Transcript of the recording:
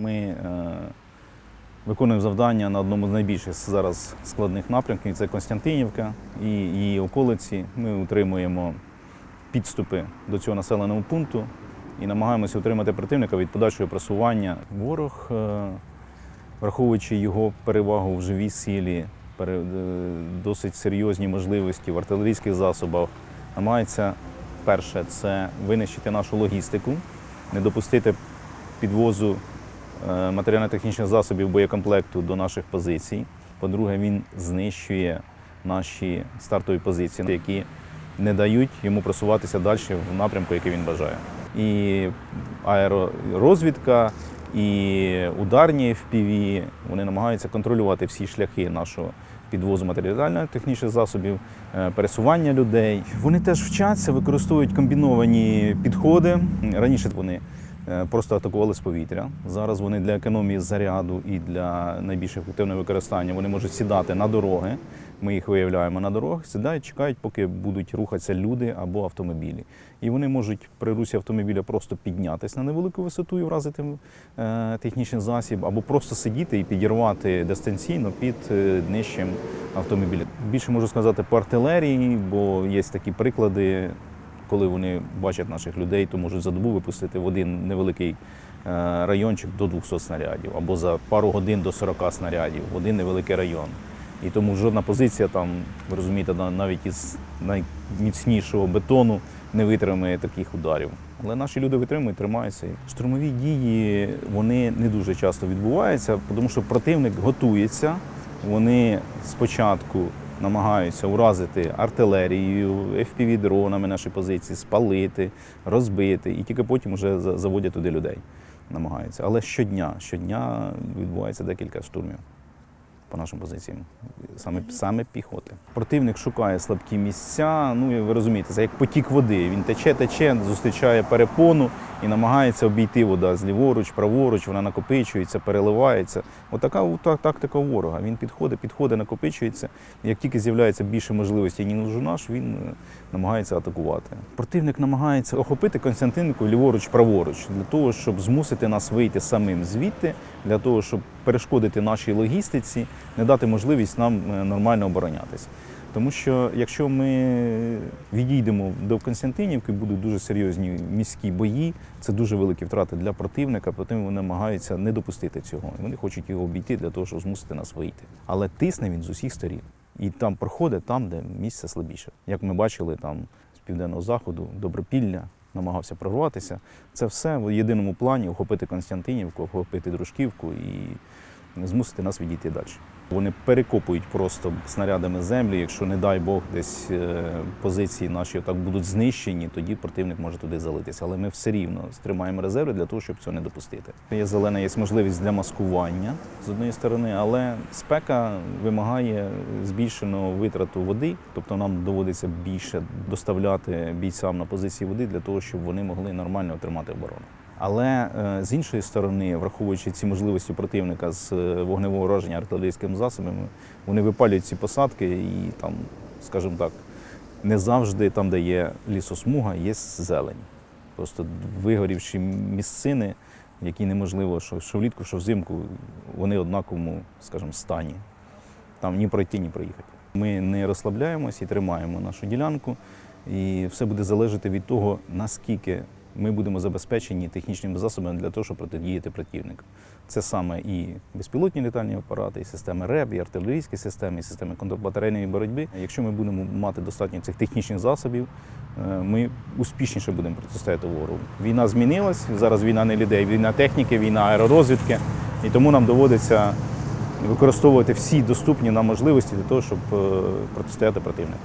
Ми е, виконуємо завдання на одному з найбільших зараз складних напрямків це Константинівка і її околиці. Ми утримуємо підступи до цього населеного пункту і намагаємося утримати противника від подальшого просування. Ворог, е, враховуючи його перевагу в живій силі, е, досить серйозні можливості в артилерійських засобах, намагається перше це винищити нашу логістику, не допустити підвозу матеріально-технічних засобів боєкомплекту до наших позицій. По-друге, він знищує наші стартові позиції, які не дають йому просуватися далі в напрямку, який він бажає. І аеророзвідка, і ударні FPV, вони намагаються контролювати всі шляхи нашого підвозу матеріально-технічних засобів, е, пересування людей. Вони теж вчаться, використовують комбіновані підходи. Раніше вони е, просто атакували з повітря. Зараз вони для економії заряду і для найбільш ефективного використання вони можуть сідати на дороги. Ми їх виявляємо на дорогах, сідають, чекають, поки будуть рухатися люди або автомобілі. І вони можуть при русі автомобіля просто піднятися на невелику висоту і вразити е, технічний засіб, або просто сидіти і підірвати дистанційно під е, днищем автомобіля. Більше можу сказати по артилерії, бо є такі приклади, коли вони бачать наших людей, то можуть за добу випустити в один невеликий е, райончик до 200 снарядів, або за пару годин до 40 снарядів в один невеликий район. І тому жодна позиція там, ви розумієте, навіть із найміцнішого бетону не витримає таких ударів. Але наші люди витримують, тримаються. Штурмові дії вони не дуже часто відбуваються, тому що противник готується. Вони спочатку намагаються уразити артилерією, FPV-дронами наші позиції, спалити, розбити, і тільки потім вже заводять туди людей. Намагаються. Але щодня, щодня відбувається декілька штурмів по нашим позиціям, саме, саме піхоти. Противник шукає слабкі місця. Ну і ви розумієте, це як потік води. Він тече, тече, зустрічає перепону і намагається обійти вода зліворуч, праворуч, вона накопичується, переливається. Отака та- тактика ворога. Він підходить, підходить, накопичується. Як тільки з'являється більше можливостей, ніж у наш, він е, намагається атакувати. Противник намагається охопити Константинівку ліворуч, праворуч для того, щоб змусити нас вийти самим звідти, для того, щоб перешкодити нашій логістиці, не дати можливість нам е, нормально оборонятися. Тому що якщо ми відійдемо до Константинівки, будуть дуже серйозні міські бої, це дуже великі втрати для противника, потім вони намагаються не допустити цього. Вони хочуть його обійти для того, щоб змусити нас вийти. Але тисне він з усіх сторін. І там проходить там, де місце слабіше. Як ми бачили, там з південного заходу, Добропілля намагався прорватися. Це все в єдиному плані охопити Константинівку, охопити Дружківку і змусити нас відійти далі. Вони перекопують просто снарядами землі. Якщо, не дай Бог, десь е, позиції наші так будуть знищені, тоді противник може туди залитися. Але ми все рівно стримаємо резерви для того, щоб цього не допустити. Є зелена, є можливість для маскування з однієї сторони, але спека вимагає збільшеного витрату води, тобто нам доводиться більше доставляти бійцям на позиції води для того, щоб вони могли нормально отримати оборону. Але е, з іншої сторони, враховуючи ці можливості противника з е, вогневого ураження артилерійськими засобами, вони випалюють ці посадки і там, скажімо так, не завжди там, де є лісосмуга, є зелень. Просто вигорівші місцини, які неможливо, що, що влітку, що взимку, вони в однаковому, скажімо, стані. Там ні пройти, ні проїхати. Ми не розслабляємось і тримаємо нашу ділянку. І все буде залежати від того, наскільки ми будемо забезпечені технічними засобами для того, щоб протидіяти противнику. Це саме і безпілотні літальні апарати, і системи РЕБ, і артилерійські системи, і системи контрбатарейної боротьби. Якщо ми будемо мати достатньо цих технічних засобів, е, ми успішніше будемо протистояти ворогу. Війна змінилась, зараз війна не людей, війна техніки, війна аеророзвідки, і тому нам доводиться використовувати всі доступні нам можливості для того, щоб е, протистояти противнику.